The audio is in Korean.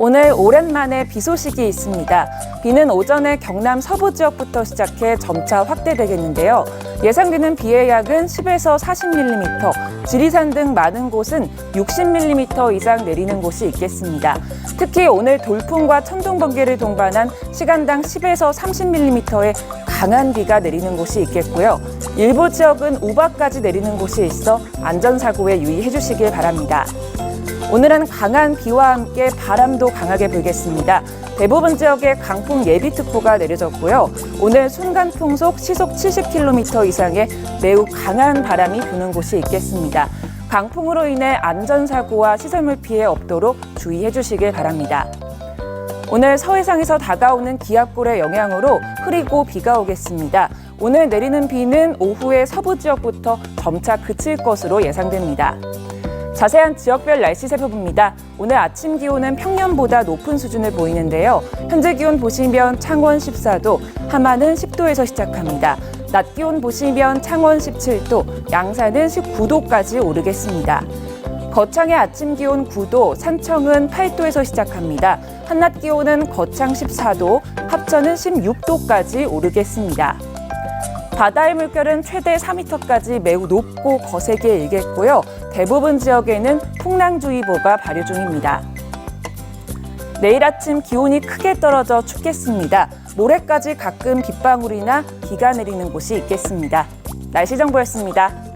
오늘 오랜만에 비 소식이 있습니다. 비는 오전에 경남 서부 지역부터 시작해 점차 확대되겠는데요. 예상되는 비의 양은 10에서 40mm, 지리산 등 많은 곳은 60mm 이상 내리는 곳이 있겠습니다. 특히 오늘 돌풍과 천둥 번개를 동반한 시간당 10에서 30mm의 강한 비가 내리는 곳이 있겠고요. 일부 지역은 우박까지 내리는 곳이 있어 안전사고에 유의해 주시길 바랍니다. 오늘은 강한 비와 함께 바람도 강하게 불겠습니다. 대부분 지역에 강풍 예비특보가 내려졌고요. 오늘 순간 풍속 시속 70km 이상의 매우 강한 바람이 부는 곳이 있겠습니다. 강풍으로 인해 안전사고와 시설물 피해 없도록 주의해 주시길 바랍니다. 오늘 서해상에서 다가오는 기압골의 영향으로 흐리고 비가 오겠습니다. 오늘 내리는 비는 오후에 서부 지역부터 점차 그칠 것으로 예상됩니다. 자세한 지역별 날씨 살펴봅니다. 오늘 아침 기온은 평년보다 높은 수준을 보이는데요. 현재 기온 보시면 창원 14도, 함안은 10도에서 시작합니다. 낮 기온 보시면 창원 17도, 양산은 19도까지 오르겠습니다. 거창의 아침 기온 9도, 산청은 8도에서 시작합니다. 한낮 기온은 거창 14도, 합천은 16도까지 오르겠습니다. 바다의 물결은 최대 4m까지 매우 높고 거세게 일겠고요. 대부분 지역에는 풍랑주의보가 발효 중입니다. 내일 아침 기온이 크게 떨어져 춥겠습니다. 모레까지 가끔 빗방울이나 비가 내리는 곳이 있겠습니다. 날씨 정보였습니다.